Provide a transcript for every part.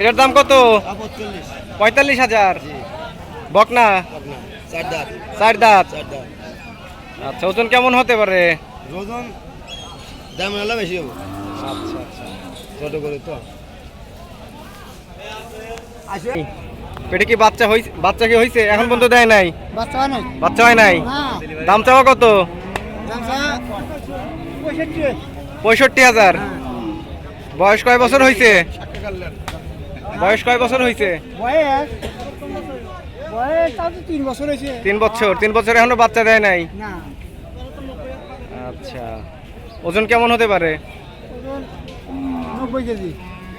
এটার দাম কত? পঁয়তাল্লিশ হাজার। বকনা? চার দাঁত আচ্ছা ওজন কেমন হতে পারে? ওজন দাম বেশি হবে। আচ্ছা আচ্ছা। ছোট করে তো। পেটে কি বাচ্চা বাচ্চা কি হইছে? এখন পর্যন্ত দেয় নাই? বাচ্চা হয় নাই। বাচ্চা হয় নাই? দাম চাওয়া কত? পঁয়ষট্টি। পঁয়ষট্টি হাজার। বয়স কয় বছর হয়েছে বয়স কয় বছর হয়েছে তিন বছর তিন বছর এখনও বাচ্চা দেয় নাই? আচ্ছা। ওজন কেমন হতে পারে? নব্বই কেজি।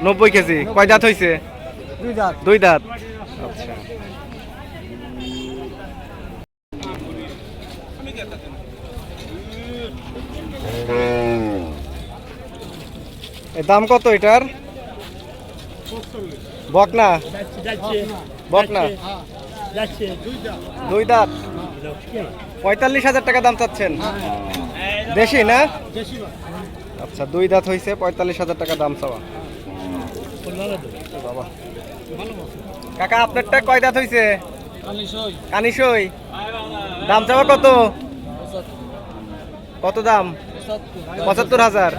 নব্বই কেজি। কয় দাঁত হয়েছে দুই দাঁত। দুই দাঁত। আচ্ছা। দাম কত এটার? বকনা? বকনা? দুই দাঁত? পঁয়তাল্লিশ হাজার টাকা দাম চাচ্ছেন। দেশি না? আচ্ছা দুই দাঁত হয়েছে পঁয়তাল্লিশ হাজার টাকা দাম চাওয়া। বাবা। কাকা আপনারটা কয় দাঁত হয়েছে কানিসই দাম চাওয়া কত? কত দাম? পঁচাত্তর হাজার।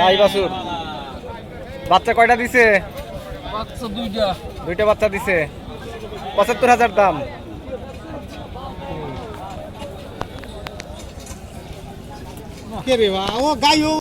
ভাই বাসুর বাচ্চা কয়টা দিছে? দুইটা। বাচ্চা দিছে। পঁচাত্তর হাজার দাম। কে রে ও গাই